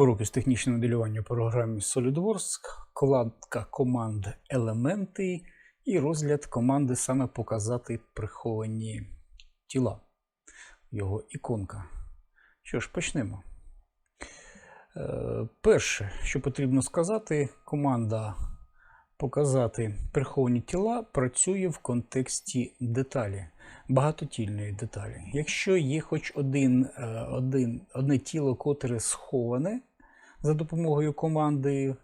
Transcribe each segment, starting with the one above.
Уроки з технічного моделювання у програмі SolidWorks, вкладка команд елементи і розгляд команди саме показати приховані тіла. Його іконка. Що ж, почнемо. Е, перше, що потрібно сказати, команда показати приховані тіла працює в контексті деталі, багатотільної деталі. Якщо є хоч один, е, один, одне тіло, котре сховане за допомогою команди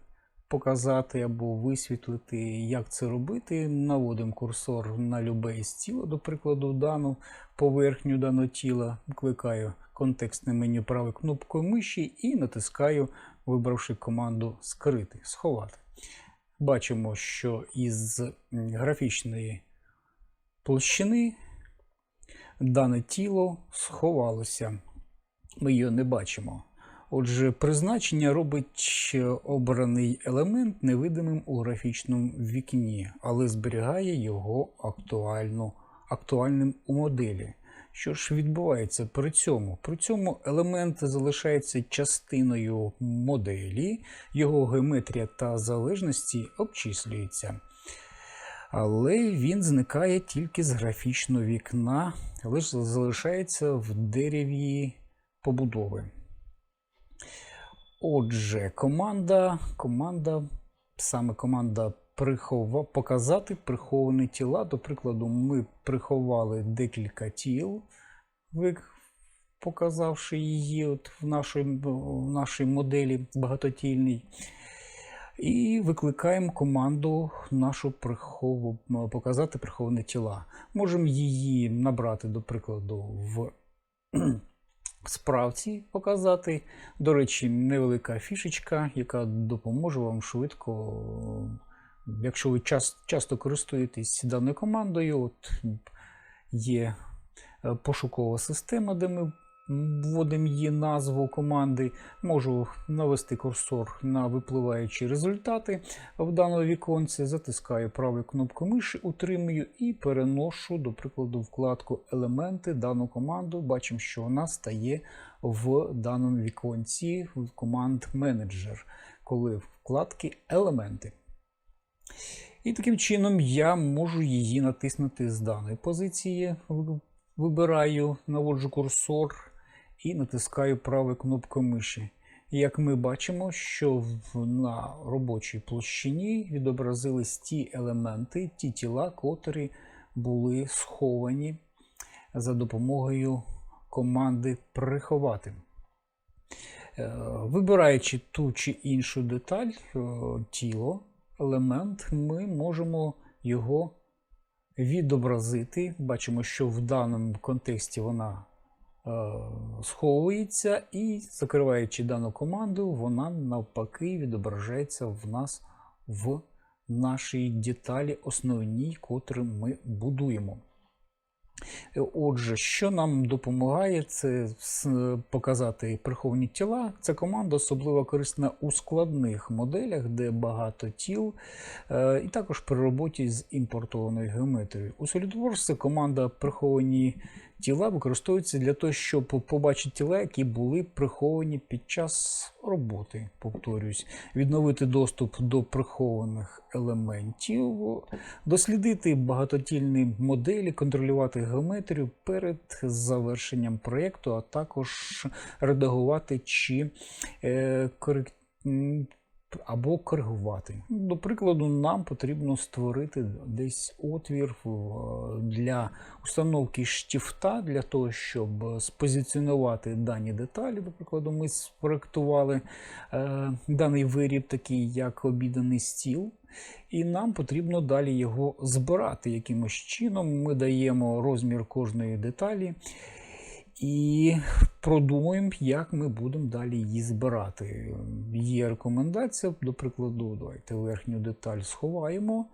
показати або висвітлити, як це робити, наводимо курсор на любе із тіла, до прикладу, дану поверхню даного тіла, викликаю контекстне меню правою кнопкою миші і натискаю, вибравши команду скрити, сховати. Бачимо, що із графічної площини дане тіло сховалося. Ми його не бачимо. Отже, призначення робить обраний елемент невидимим у графічному вікні, але зберігає його актуально, актуальним у моделі. Що ж відбувається при цьому? При цьому елемент залишається частиною моделі, його геометрія та залежності обчислюються. Але він зникає тільки з графічного вікна, лише залишається в дереві побудови. Отже, команда, команда, саме команда прихова, показати приховані тіла. До прикладу, ми приховали декілька тіл, показавши її от в, нашій, в нашій моделі багатотільній. І викликаємо команду нашу прихову, показати приховані тіла. Можемо її набрати, до прикладу, в справці показати. До речі, невелика фішечка, яка допоможе вам швидко, якщо ви часто користуєтесь даною командою, от є пошукова система, де ми вводимо її назву команди, можу навести курсор на випливаючі результати в даному віконці, затискаю правою кнопкою миші, утримую і переношу, до прикладу, вкладку Елементи дану команду. Бачимо, що вона стає в даному віконці в команд менеджер, коли вкладки Елементи. І таким чином я можу її натиснути з даної позиції. Вибираю, наводжу курсор і натискаю правою кнопкою миші. Як ми бачимо, що на робочій площині відобразились ті елементи, ті тіла, котрі були сховані за допомогою команди приховати. Вибираючи ту чи іншу деталь, тіло, елемент, ми можемо його відобразити. Бачимо, що в даному контексті вона сховується, і, закриваючи дану команду, вона навпаки відображається в нас в нашій деталі основній, котру ми будуємо. Отже, що нам допомагає, це показати приховані тіла. Ця команда особливо корисна у складних моделях, де багато тіл, і також при роботі з імпортованою геометрією. У SolidWorks команда приховані тіла використовується для того, щоб побачити тіла, які були приховані під час роботи. Повторюсь, відновити доступ до прихованих елементів, дослідити багатотільні моделі, контролювати геометрію перед завершенням проєкту, а також редагувати чи е, корект або коригувати. До прикладу, нам потрібно створити десь отвір для установки штифта, для того, щоб спозиціонувати дані деталі. До прикладу, ми спроектували е, даний виріб, такий як обіданий стіл. І нам потрібно далі його збирати якимось чином. Ми даємо розмір кожної деталі. І продумуємо, як ми будемо далі її збирати. Є рекомендація, до прикладу, давайте верхню деталь сховаємо,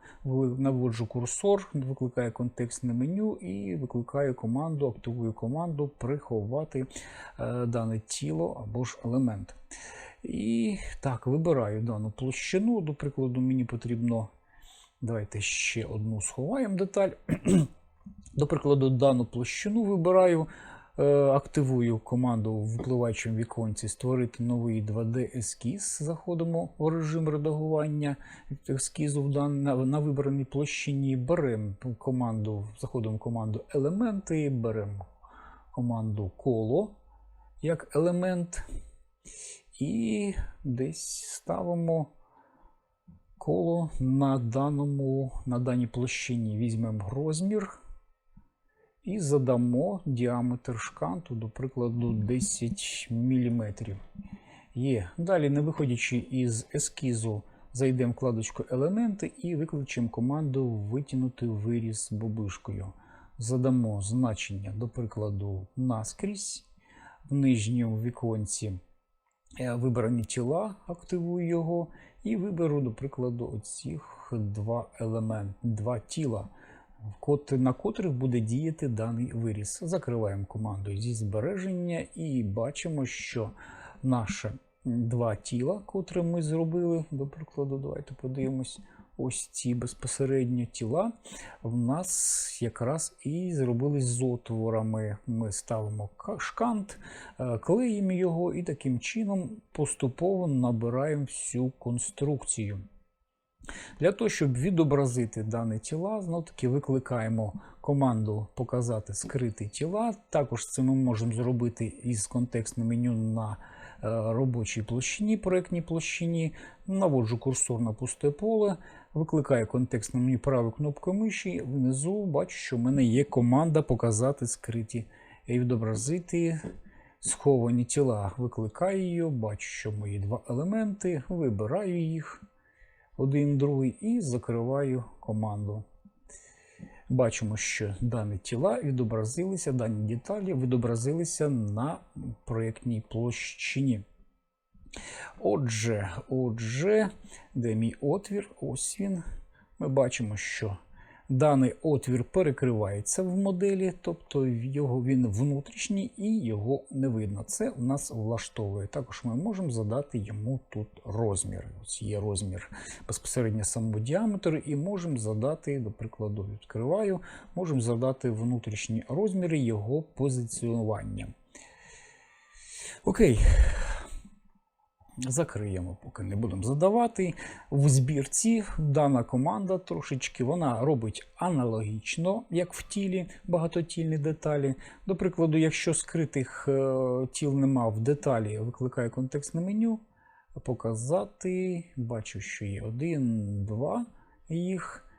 наводжу курсор, викликаю контекстне меню і викликаю команду, активую команду приховати е, дане тіло або ж елемент. І так, вибираю дану площину. До прикладу, мені потрібно. Давайте ще одну сховаємо деталь. До прикладу, дану площину вибираю. Е, Активую команду в впливаючому віконці створити новий 2D-ескіз. Заходимо в режим редагування ескізу на вибраній площині. Беремо команду, заходимо в команду елементи, беремо команду коло як елемент. І десь ставимо коло на, даному, на даній площині. Візьмемо розмір і задамо діаметр шканту, до прикладу, 10 мм. Є. Далі, не виходячи із ескізу, зайдемо в вкладочку Елементи і викличемо команду Витягнути виріз бобишкою. Задамо значення, до прикладу, наскрізь. В нижньому віконці е, вибрані тіла, активую його, і виберу, до прикладу, оцих два елементи, два тіла, на котрих буде діяти даний виріз. Закриваємо командою зі збереження і бачимо, що наше два тіла, котре ми зробили, до прикладу, давайте подивимось. Ось ці безпосередньо тіла в нас якраз і зробились з отворами. Ми ставимо ка- шкант, е, клеїмо його і таким чином поступово набираємо всю конструкцію. Для того, щоб відобразити дані тіла, знов таки викликаємо команду Показати скриті тіла. Також це ми можемо зробити із контекстним меню на е, робочій площині, проєктній площині. Наводжу курсор на пусте поле, викликаю контекстне меню правою кнопкою миші. Внизу бачу, що в мене є команда Показати скриті і відобразити сховані тіла. Викликаю її, бачу, що мої два елементи, вибираю їх один другий і закриваю команду. Бачимо, що дані тіла відобразилися, дані деталі відобразилися на проєктній площині. Отже, отже, де мій отвір? Ось він. Ми бачимо, що даний отвір перекривається в моделі, тобто його він внутрішній і його не видно. Це у нас влаштовує. Також ми можемо задати йому тут розмір. Ось є розмір безпосередньо самого діаметру, і можемо задати, до прикладу, відкриваю, можемо задати внутрішні розміри його позиціонування. Окей. Закриємо, поки не будемо задавати. В збірці дана команда трошечки вона робить аналогічно, як в тілі багатотільні деталі. До прикладу, якщо скритих е, тіл нема в деталі, викликаю контекстне меню, показати. Бачу, що є один, два їх.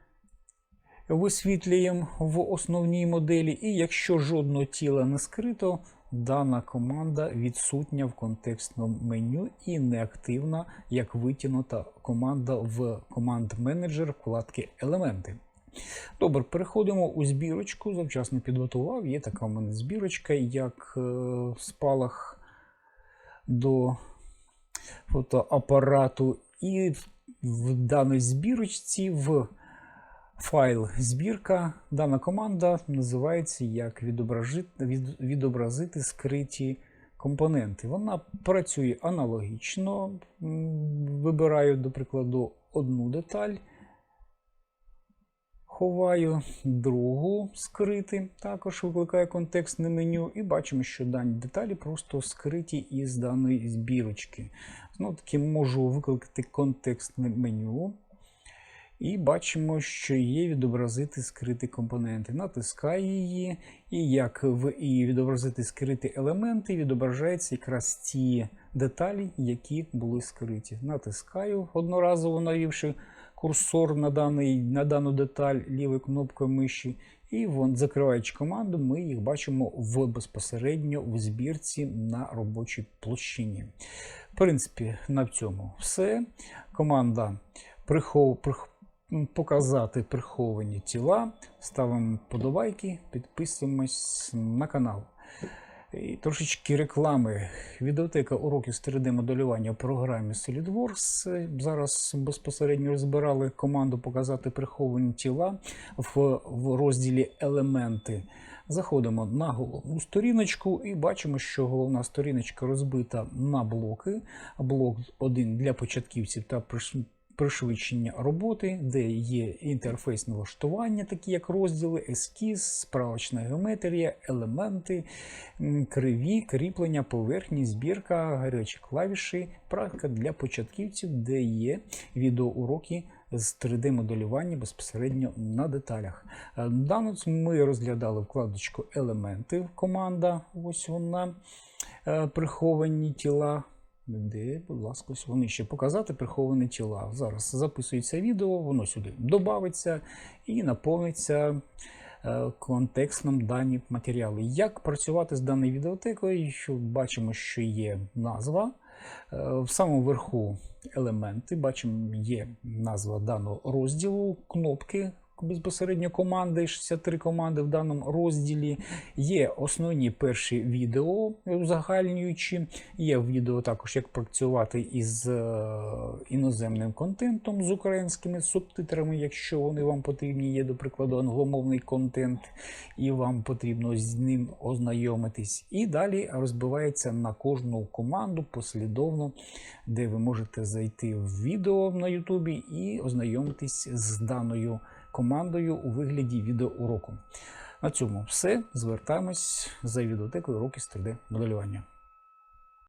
Висвітлюємо в основній моделі, і якщо жодного тіла не скрито, дана команда відсутня в контекстному меню і неактивна, як витягнута команда в команд менеджер вкладки Елементи. Добре, переходимо у збірочку. Завчасно підготував. Є така в мене збірочка, як е, спалах до фотоапарату. І в даній збірочці в файл збірка. Дана команда називається як відображити, від- відобразити скриті компоненти. Вона працює аналогічно. Вибираю, до прикладу, одну деталь. Ховаю другу скрити, також викликаю контекстне меню, і бачимо, що дані деталі просто скриті із даної збірочки. Знову таки можу викликати контекстне меню. І бачимо, що є відобразити скриті компоненти. Натискаю її, і як в і відобразити скриті елементи, відображаються якраз ті деталі, які були скриті. Натискаю одноразово навівши курсор на, даний, на дану деталь лівою кнопкою миші. І вон, закриваючи команду, ми їх бачимо в безпосередньо в збірці на робочій площині. В принципі, на цьому все. Команда прихов, прих, показати приховані тіла. Ставимо подобайки, підписуємось на канал. І трошечки реклами. Відеотека уроків з 3D-моделювання в програмі SolidWorks. Зараз безпосередньо розбирали команду показати приховані тіла в, в розділі елементи. Заходимо на головну сторіночку і бачимо, що головна сторіночка розбита на блоки. Блок один для початківців та пришвидшення роботи, де є інтерфейс налаштування, такі як розділи, ескіз, справочна геометрія, елементи, криві, кріплення, поверхні, збірка, гарячі клавіші, практика для початківців, де є відеоуроки з 3D-моделювання безпосередньо на деталях. Е, Дану ми розглядали вкладочку елементи команда. Ось вона. Е, Приховані тіла. Де, будь ласка, вони ще показати приховані тіла. Зараз записується відео, воно сюди додається і наповниться е, контекстом дані матеріали. Як працювати з даною відеотекою? Бачимо, що є назва. Е, В самому верху елементи, бачимо, є назва даного розділу, кнопки. Безпосередньо команди, 63 команди в даному розділі. Є основні перші відео узагальнюючі. Є відео також, як працювати із е, іноземним контентом з українськими субтитрами, якщо вони вам потрібні, є, до прикладу, англомовний контент, і вам потрібно з ним ознайомитись. І далі розбивається на кожну команду послідовно, де ви можете зайти в відео на Ютубі і ознайомитись з даною командою у вигляді відеоуроку. На цьому все. Звертаємось за відеотекою уроки з 3D моделювання.